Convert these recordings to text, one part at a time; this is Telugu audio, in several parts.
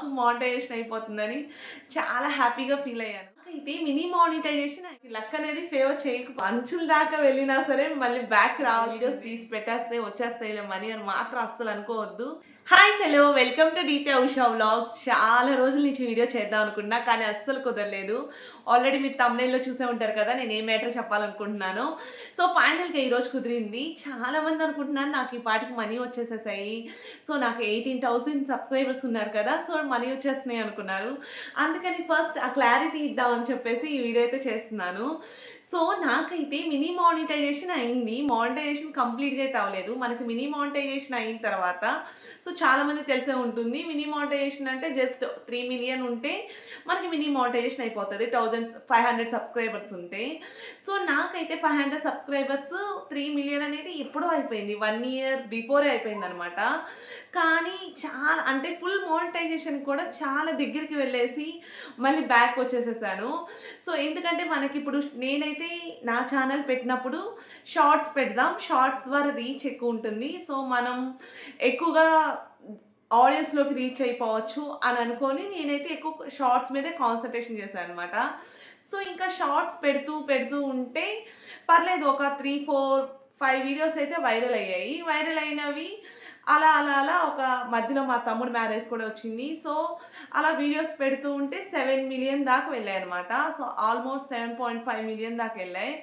నాకు మానిటైజేషన్ అయిపోతుందని చాలా హ్యాపీగా ఫీల్ అయ్యాను. అయితే మినీ మానిటైజేషన్ లక్ అనేది ఫేవర్ చేయకపో అంచుల దాకా వెళ్ళినా సరే మళ్ళీ బ్యాక్ రావాలి వీడియోస్ తీసి పెట్టేస్తే వచ్చేస్తాయి మనీ అని మాత్రం అస్సలు అనుకోవద్దు. హాయ్ హలో వెల్కమ్ టు డీతే ఉషా వ్లాగ్స్. చాలా రోజుల నుంచి వీడియో చేద్దాం అనుకున్నా కానీ అస్సలు కుదరలేదు. ఆల్రెడీ మీరు తమిళలో చూసే ఉంటారు కదా నేను ఏ మ్యాటర్ చెప్పాలనుకుంటున్నాను. సో ఫైనల్గా ఈరోజు కుదిరింది. చాలా మంది అనుకుంటున్నాను నాకు ఈ పాటికి మనీ వచ్చేసేసాయి. సో నాకు ఎయిటీన్ థౌసండ్ సబ్స్క్రైబర్స్ ఉన్నారు కదా సో మనీ వచ్చేస్తున్నాయి అనుకున్నారు. అందుకని ఫస్ట్ ఆ క్లారిటీ ఇద్దామని చెప్పేసి ఈ వీడియో అయితే చేస్తున్నాను. సో నాకైతే మినీ మానిటైజేషన్ అయింది. మానిటైజేషన్ కంప్లీట్గా అయితే అవ్వలేదు మనకి మినీ మానిటైజేషన్ అయిన తర్వాత సో చాలామంది తెలిసే ఉంటుంది. మినీ మానిటైజేషన్ అంటే జస్ట్ త్రీ మిలియన్ ఉంటే మనకి మినీ మానిటైజేషన్ అయిపోతుంది. థౌజండ్ ఫైవ్ హండ్రెడ్ సబ్స్క్రైబర్స్ ఉంటే. సో నాకైతే five hundred subscribers three million అనేది ఎప్పుడో అయిపోయింది. వన్ ఇయర్ బిఫోరే అయిపోయింది అనమాట కానీ చాలా అంటే ఫుల్ మోనిటైజేషన్ కూడా చాలా దగ్గరికి వెళ్ళేసి మళ్ళీ బ్యాక్ వచ్చేసేసాను. సో ఎందుకంటే మనకి ఇప్పుడు నేనైతే నా ఛానల్ పెట్టినప్పుడు షార్ట్స్ పెడదాం. షార్ట్స్ ద్వారా రీచ్ ఎక్కువ ఉంటుంది. సో మనం ఎక్కువగా ఆడియన్స్లోకి రీచ్ అయిపోవచ్చు అని అనుకొని నేనైతే ఎక్కువ షార్ట్స్ మీదే కాన్సన్ట్రేషన్ చేశాను అనమాట సో ఇంకా షార్ట్స్ పెడుతూ పెడుతూ ఉంటే పర్లేదు ఒక త్రీ ఫోర్ ఫైవ్ వీడియోస్ అయితే వైరల్ అయ్యాయి. వైరల్ అయినవి అలా అలా అలా ఒక మధ్యలో మా తమ్ముడు మ్యారేజ్ కూడా వచ్చింది. సో అలా వీడియోస్ పెడుతూ ఉంటే సెవెన్ మిలియన్ దాకా వెళ్ళాయి అనమాట so almost seven point five million దాకా వెళ్ళాయి.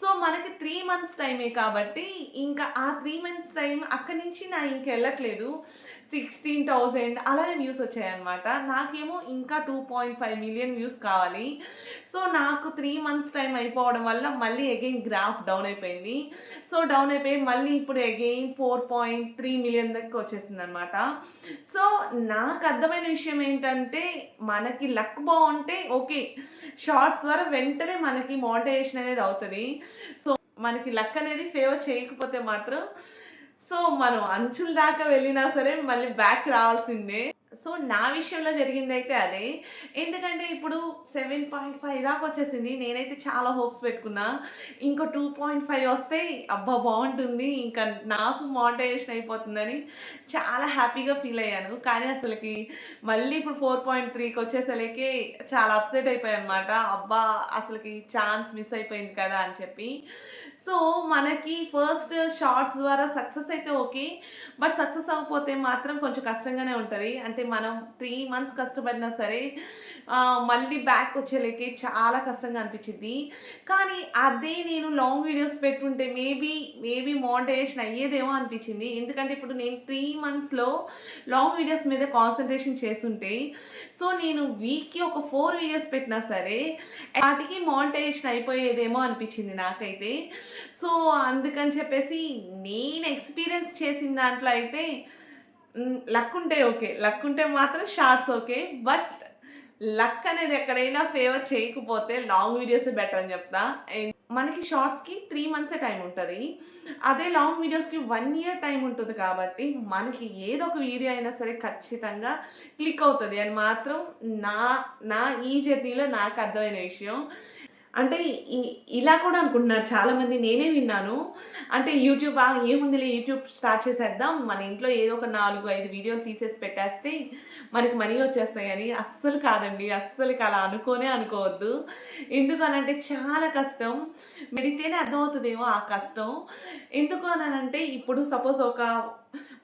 సో మనకి త్రీ మంత్స్ టైమే కాబట్టి ఇంకా ఆ త్రీ మంత్స్ టైం అక్కడి నుంచి నా ఇంకెళ్ళట్లేదు. సిక్స్టీన్ థౌజండ్ అలానే వ్యూస్ వచ్చాయన్నమాట. నాకేమో ఇంకా two point five million views కావాలి. సో నాకు త్రీ మంత్స్ టైం అయిపోవడం వల్ల మళ్ళీ అగైన్ గ్రాఫ్ డౌన్ అయిపోయింది. సో డౌన్ అయిపోయి మళ్ళీ ఇప్పుడు again four point three million దగ్గర వచ్చేసింది అనమాట సో నాకు అర్థమైన విషయం ఏంటంటే మనకి లక్ బాగుంటే ఓకే షార్ట్స్ ద్వారా వెంటనే మనకి మోటివేషన్ అనేది అవుతుంది. సో మనకి లక్ అనేది ఫేవర్ చేయకపోతే మాత్రం సో మనం అంచుల దాకా వెళ్ళినా సరే మళ్ళీ బ్యాక్ రావాల్సిందే. సో నా విషయంలో జరిగింది అయితే అదే. ఎందుకంటే ఇప్పుడు సెవెన్ పాయింట్ ఫైవ్ దాకా వచ్చేసింది. నేనైతే చాలా హోప్స్ పెట్టుకున్నా. ఇంకో టూ పాయింట్ ఫైవ్ వస్తే అబ్బా బాగుంటుంది. ఇంకా నాకు మోటివేషన్ అయిపోతుందని చాలా హ్యాపీగా ఫీల్ అయ్యాను. కానీ అసలుకి మళ్ళీ ఇప్పుడు ఫోర్ పాయింట్ త్రీకి వచ్చేసరికి చాలా అప్సెట్ అయిపోయాయి అనమాట అబ్బా అసలుకి ఛాన్స్ మిస్ అయిపోయింది కదా అని చెప్పి. సో మనకి ఫస్ట్ షార్ట్స్ ద్వారా సక్సెస్ అయితే ఓకే. బట్ సక్సెస్ అవ్వకపోతే మాత్రం కొంచెం కష్టంగానే ఉంటుంది. అంటే మనం త్రీ మంత్స్ కష్టపడినా సరే మళ్ళీ బ్యాక్ వచ్చేలేకే చాలా కష్టంగా అనిపించింది. కానీ అదే నేను లాంగ్ వీడియోస్ పెట్టుంటే మేబీ మేబీ మోనిటైజేషన్ అయ్యేదేమో అనిపించింది. ఎందుకంటే ఇప్పుడు నేను త్రీ మంత్స్లో లాంగ్ వీడియోస్ మీద కాన్సన్ట్రేషన్ చేస్తుంటే సో నేను వీక్కి ఒక ఫోర్ వీడియోస్ పెట్టినా సరే వాటికి మోనిటైజేషన్ అయిపోయేదేమో అనిపించింది నాకైతే. సో అందుకని చెప్పేసి నేను ఎక్స్పీరియన్స్ చేసిన దాంట్లో అయితే లక్ ఉంటే ఓకే. లక్ ఉంటే మాత్రం షార్ట్స్ ఓకే. బట్ లక్ అనేది ఎక్కడైనా ఫేవర్ చేయకపోతే లాంగ్ వీడియోస్ బెటర్ అని చెప్తా. మనకి షార్ట్స్కి త్రీ మంత్సే టైం ఉంటుంది. అదే లాంగ్ వీడియోస్కి వన్ ఇయర్ టైం ఉంటుంది కాబట్టి మనకి ఏదో ఒక వీడియో అయినా సరే ఖచ్చితంగా క్లిక్ అవుతుంది. అని మాత్రం నా నా ఈ జర్నీలో నాకు అర్థమైన విషయం అంటే ఇలా కూడా అనుకుంటున్నారు చాలామంది నేనే విన్నాను. అంటే యూట్యూబ్ ఏముందిలే యూట్యూబ్ స్టార్ట్ చేసేద్దాం. మన ఇంట్లో ఏదో ఒక నాలుగు ఐదు వీడియోలు తీసేసి పెట్టేస్తే మనకి మనీ వచ్చేస్తాయని అస్సలు కాదండి. అస్సలు అలా అనుకోనే అనుకోవద్దు. ఎందుకు అనంటే చాలా కష్టం. పెడితేనే అర్థమవుతుందేమో ఆ కష్టం. ఎందుకు అనంటే ఇప్పుడు సపోజ్ ఒక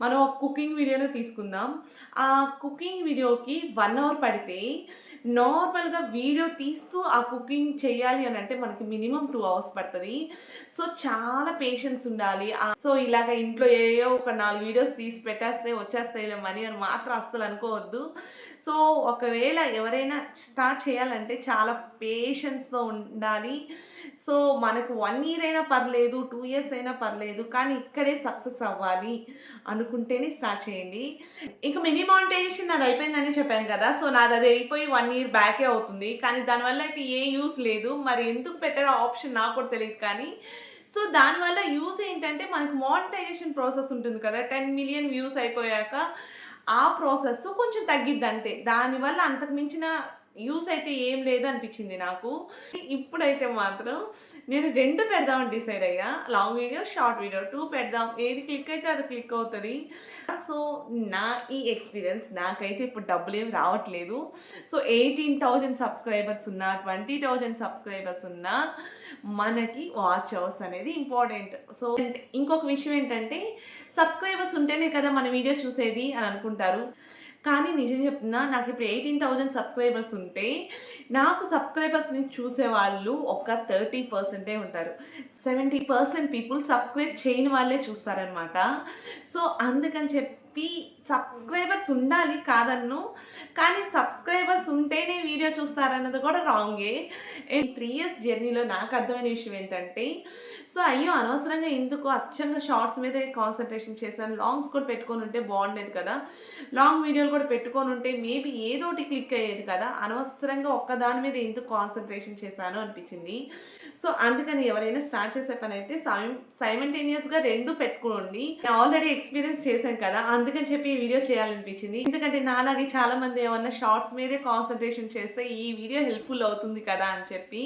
మనం ఒక కుకింగ్ వీడియోని తీసుకుందాం. ఆ కుకింగ్ వీడియోకి వన్ అవర్ పడితే నార్మల్గా వీడియో తీస్తూ ఆ కుకింగ్ చేయాలి అని అంటే మనకి మినిమం టూ అవర్స్ పడుతుంది. సో చాలా పేషెన్స్ ఉండాలి. సో ఇలాగ ఇంట్లో ఏయో ఒక నాలుగు వీడియోస్ తీసి పెట్టేస్తే వచ్చేస్తాయి మనీ అని మాత్రం అస్సలు అనుకోవద్దు. సో ఒకవేళ ఎవరైనా స్టార్ట్ చేయాలంటే చాలా పేషెన్స్తో ఉండాలి. సో మనకు వన్ ఇయర్ అయినా పర్లేదు టూ ఇయర్స్ అయినా పర్లేదు కానీ ఇక్కడే సక్సెస్ అవ్వాలి. అనుకుంటేనే స్టార్ట్ చేయండి. ఇంకా మినీ మానిటైజేషన్ నాది అయిపోయిందని చెప్పాను కదా సో నాది అది అయిపోయి వన్ ఇయర్ బ్యాకే అవుతుంది. కానీ దానివల్ల అయితే ఏ యూస్ లేదు. మరి ఎందుకు పెట్టారో ఆప్షన్ నాకు కూడా తెలియదు కానీ సో దానివల్ల యూస్ ఏంటంటే మనకి మానిటైజేషన్ ప్రాసెస్ ఉంటుంది కదా టెన్ మిలియన్ వ్యూస్ అయిపోయాక ఆ ప్రాసెస్ కొంచెం తగ్గిద్ది అంతే. దానివల్ల అంతకు మించిన యూస్ అయితే ఏం లేదు అనిపించింది నాకు. ఇప్పుడైతే మాత్రం నేను రెండు పెడదామని డిసైడ్ అయ్యా. Long video, short video two పెడదాం. ఏది క్లిక్ అయితే అది క్లిక్ అవుతుంది సో, నా ఈ ఎక్స్‌పీరియన్స్ నాకైతే ఇప్పుడు డబ్బులు ఏం రావట్లేదు. సో, 18,000 సబ్స్క్రైబర్స్ ఉన్నా, 20,000 సబ్స్క్రైబర్స్ ఉన్నా మనకి వాచ్ అవర్స్ అనేది ఇంపార్టెంట్. సో, ఇంకొక విషయం ఏంటంటే సబ్స్క్రైబర్స్ ఉంటేనే కదా మన వీడియో చూసేది అని అనుకుంటారు. కానీ నిజం చెప్తున్నా నాకు ఇప్పుడు ఎయిటీన్ థౌజండ్ సబ్స్క్రైబర్స్ ఉంటే నాకు సబ్స్క్రైబర్స్‌ని చూసేవాళ్ళు ఒక 30% ఉంటారు. 70% పీపుల్ సబ్స్క్రైబ్ చేయని వాళ్ళే చూస్తారనమాట. సో, అందుకని చెప్పి సబ్స్క్రైబర్స్ ఉండాలి కాదన్ను కానీ సబ్స్క్రైబర్స్ ఉంటేనే వీడియో చూస్తారన్నది కూడా రాంగే. త్రీ ఇయర్స్ జర్నీలో నాకు అర్థమైన విషయం ఏంటంటే సో, అయ్యో! అనవసరంగా ఎందుకు అచ్చంగా షార్ట్స్ మీదే కాన్సన్ట్రేషన్ చేశాను. లాంగ్స్ కూడా పెట్టుకొని ఉంటే బాగుండేది కదా! లాంగ్ వీడియోలు కూడా పెట్టుకొని ఉంటే మేబీ ఏదోటి క్లిక్ అయ్యేది కదా! అనవసరంగా ఒక్కదాని మీద ఎందుకు కాన్సన్ట్రేషన్ చేశాను అనిపించింది. సో, అందుకని ఎవరైనా స్టార్ట్ చేసే పనైతే సైమ్ సైమంటేనియస్గా రెండు పెట్టుకోండి. నేను ఆల్రెడీ ఎక్స్‌పీరియన్స్ చేశాను కదా! అందుకని చెప్పి ఈ వీడియో చేయాలనిపించింది. ఎందుకంటే నాలాగే చాలామంది ఏమన్నా షార్ట్స్ మీదే కాన్సంట్రేషన్ చేస్తే ఈ వీడియో హెల్ప్‌ఫుల్ అవుతుంది కదా! అని చెప్పి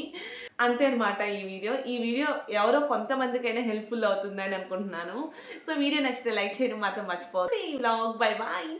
అంతే అనమాట ఈ వీడియో. ఈ వీడియో ఎవరో కొంతమందికైనా హెల్ప్‌ఫుల్ అవుతుందని అనుకుంటున్నాను. సో, వీడియో నచ్చితే లైక్ చేయడం మాత్రం మర్చిపోతే ఈ బ్లాగ్ బై బాయ్.